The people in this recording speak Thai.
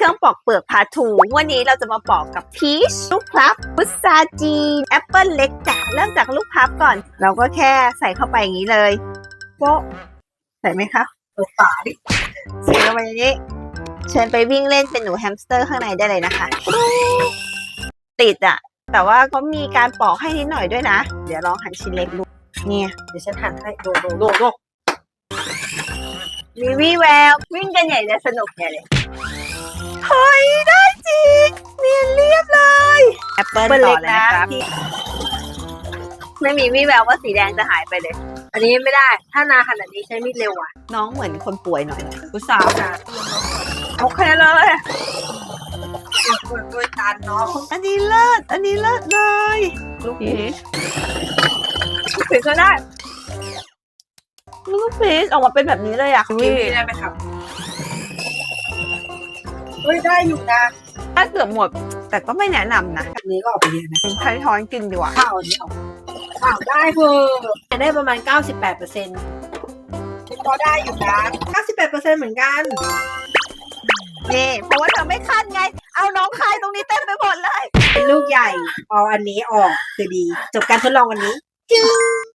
เครื่องปอกเปลือกพาทู วันนี้เราจะมาปอกกับพีชลูกพลับพุทราจีนแอปเปิลเล็กจ้ะเริ่มจากลูกพลับก่อน เราก็แค่ใส่เข้าไปอย่างนี้เลยโป๊ะใส่ไหมคะเปิดฝาดิใส่เข้าไปอย่างนี้ เชิญไปวิ่งเล่นเป็นหนูแฮมสเตอร์ข้างในได้เลยนะคะ ติดอะแต่ว่าเขามีการปอกให้นิดหน่อยด้วยนะ เดี๋ยวลองหั่นชิ้นเล็กดูเนี่ย เดี๋ยวฉันหั่นให้โดโดโดโดมีวี่แวววิ่งกันใหญ่เลยสนุกใหญ่เลย เฮ้ยได้จริงเนียนเรียบเลยแอปเปิลต่อเลยนะครับ ไม่มีวี่แววว่าสีแดงจะหายไปเลย อันนี้ไม่ได้ ถ้านาขนาดนี้ใช้มีดเร็วอะ น้องเหมือนคนป่วยหน่อยอุตส่าห์ค่ะโอเคเลยเปิดด้วยจานน้องอันนี้เลิศ อันนี้เลิศเลย ลูกพีชผิดก็ได้ ลูกพีชออกมาเป็นแบบนี้เลยอะกินนี่ได้ไหมครับ เฮ้ยได้อยู่นะถ้าเกือบหมด แต่ก็ไม่แนะนำนะอันนี้ก็ออกไปเยอะนะใช้ช้อนกินดีกว่าข้าวอันนี้ออกข้าวได้เพิ่มได้ประมาณ 98เปอร์เซ็นต์ก็ได้อยู่นะ98เปอร์เซ็นต์เหมือนกันนี่เพราะว่าเธอไม่คันไง เอาน้องคายตรงนี้เต็มไปหมดเลย เป็นลูกใหญ่เอาอันนี้ออกคือดี จบการทดลองวันนี้